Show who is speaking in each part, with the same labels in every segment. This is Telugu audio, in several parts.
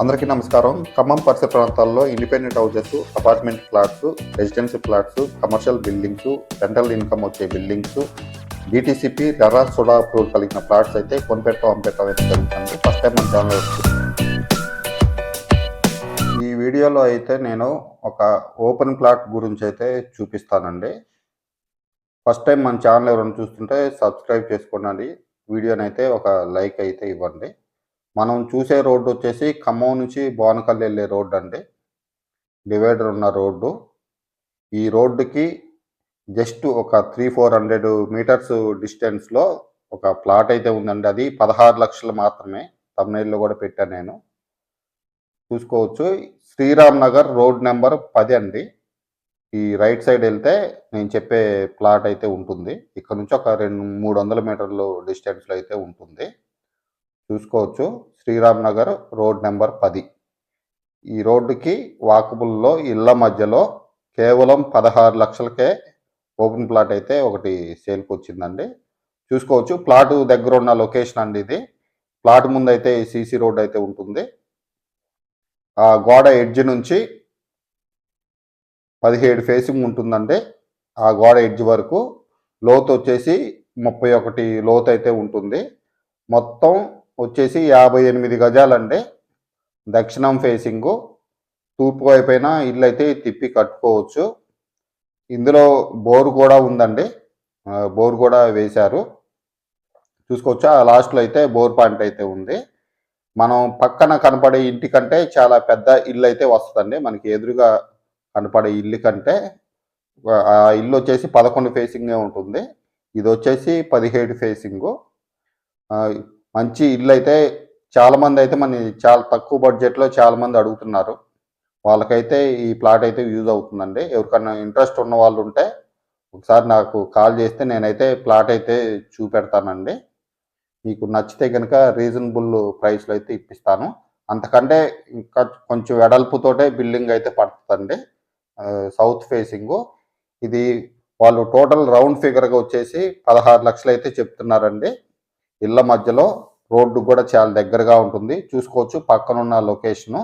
Speaker 1: అందరికీ నమస్కారం. ఖమ్మం పరిసర ప్రాంతాల్లో independent houses apartment flats residency flats commercial buildings rental income వచ్చే బిల్డింగ్స్ డిటిసిపి డరా సోడా అప్రూవల్ కలిగిన ఫ్లాట్స్ అయితే కొనిపెట్టడం అమ్మెట్టడం అయితే జరుగుతుంది ఫస్ట్ టైం మన ఛానల్ ఈ వీడియోలో అయితే నేను ఒక ఓపెన్ ప్లాట్ గురించి అయితే చూపిస్తానండి. ఫస్ట్ టైం మన ఛానల్ ఎవరైనా చూస్తుంటే సబ్స్క్రైబ్ చేసుకోండి. వీడియోని అయితే ఒక లైక్ అయితే ఇవ్వండి. మనం చూసే రోడ్డు వచ్చేసి ఖమ్మం నుంచి బోనకల్ వెళ్ళే రోడ్డు అండి. డివైడర్ ఉన్న రోడ్డు. ఈ రోడ్డుకి జస్ట్ ఒక త్రీ ఫోర్ హండ్రెడ్ మీటర్స్ డిస్టెన్స్లో ఒక ప్లాట్ అయితే ఉందండి. అది పదహారు లక్షలు మాత్రమే. తమిళలో కూడా పెట్టాను నేను. చూసుకోవచ్చు. శ్రీరామ్ నగర్ రోడ్ నెంబర్ పది అండి. ఈ రైట్ సైడ్ వెళ్తే నేను చెప్పే ప్లాట్ అయితే ఉంటుంది. ఇక్కడ నుంచి ఒక రెండు మూడు వందల మీటర్లు డిస్టెన్స్లో అయితే ఉంటుంది. చూసుకోవచ్చు. శ్రీరామ్ నగర్ రోడ్ నెంబర్ పది. ఈ రోడ్డుకి వాకబుల్లో ఇళ్ళ మధ్యలో కేవలం పదహారు లక్షలకే ఓపెన్ ప్లాట్ అయితే ఒకటి సేల్కి వచ్చిందండి. చూసుకోవచ్చు. ప్లాట్ దగ్గర ఉన్న లొకేషన్ అండి ఇది. ప్లాట్ ముందు అయితే సీసీ రోడ్ అయితే ఉంటుంది. ఆ గోడ ఎడ్జ్ నుంచి పదిహేడు ఫేసింగ్ ఉంటుందండి. ఆ గోడ ఎడ్జ్ వరకు లోతు వచ్చేసి ముప్పై ఒకటి లోతు అయితే ఉంటుంది. మొత్తం వచ్చేసి యాభై ఎనిమిది గజాలండి. దక్షిణం ఫేసింగు తూర్పు వైపైన ఇల్లు అయితే తిప్పి కట్టుకోవచ్చు. ఇందులో బోర్ కూడా ఉందండి. బోర్ కూడా వేశారు. చూసుకోవచ్చు? ఆ లాస్ట్లో అయితే బోర్ పాయింట్ అయితే ఉంది. మనం పక్కన కనపడే ఇంటి కంటే చాలా పెద్ద ఇల్లు అయితే వస్తుందండి. మనకి ఎదురుగా కనపడే ఇల్లు కంటే ఆ ఇల్లు వచ్చేసి పదకొండు ఫేసింగే ఉంటుంది. ఇది వచ్చేసి పదిహేడు ఫేసింగు మంచి ఇల్లు అయితే చాలామంది అయితే మన చాలా తక్కువ బడ్జెట్లో చాలామంది అడుగుతున్నారు. వాళ్ళకైతే ఈ ప్లాట్ అయితే యూజ్ అవుతుందండి. ఎవరికైనా ఇంట్రెస్ట్ ఉన్న వాళ్ళు ఉంటే ఒకసారి నాకు కాల్ చేస్తే నేనైతే ప్లాట్ అయితే చూపెడతానండి. మీకు నచ్చితే కనుక రీజనబుల్ ప్రైస్లో అయితే ఇప్పిస్తాను. అంతకంటే ఇంకా కొంచెం వెడల్పుతోటే బిల్డింగ్ అయితే పడుతుందండి. South facing. ఇది వాళ్ళు టోటల్ రౌండ్ ఫిగర్గా వచ్చేసి పదహారు లక్షలు అయితే చెప్తున్నారండి. ఇళ్ళ మధ్యలో రోడ్డు కూడా చాలా దగ్గరగా ఉంటుంది. చూసుకోవచ్చు పక్కనున్న లొకేషను.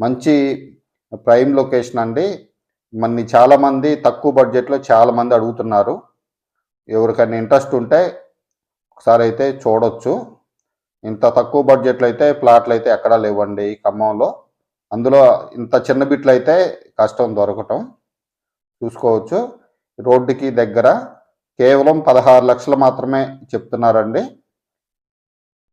Speaker 1: మంచి ప్రైమ్ లొకేషన్ అండి. మన చాలామంది తక్కువ బడ్జెట్లో చాలామంది అడుగుతున్నారు. ఎవరికైనా ఇంట్రెస్ట్ ఉంటే ఒకసారి అయితే చూడొచ్చు. ఇంత తక్కువ బడ్జెట్లో అయితే ప్లాట్లు అయితే ఎక్కడా లేవండి ఈ ఖమ్మంలో. అందులో ఇంత చిన్న బిట్లు అయితే కష్టం దొరకటం. చూసుకోవచ్చు. రోడ్డుకి దగ్గర కేవలం పదహారు లక్షలు మాత్రమే చెప్తున్నారండి.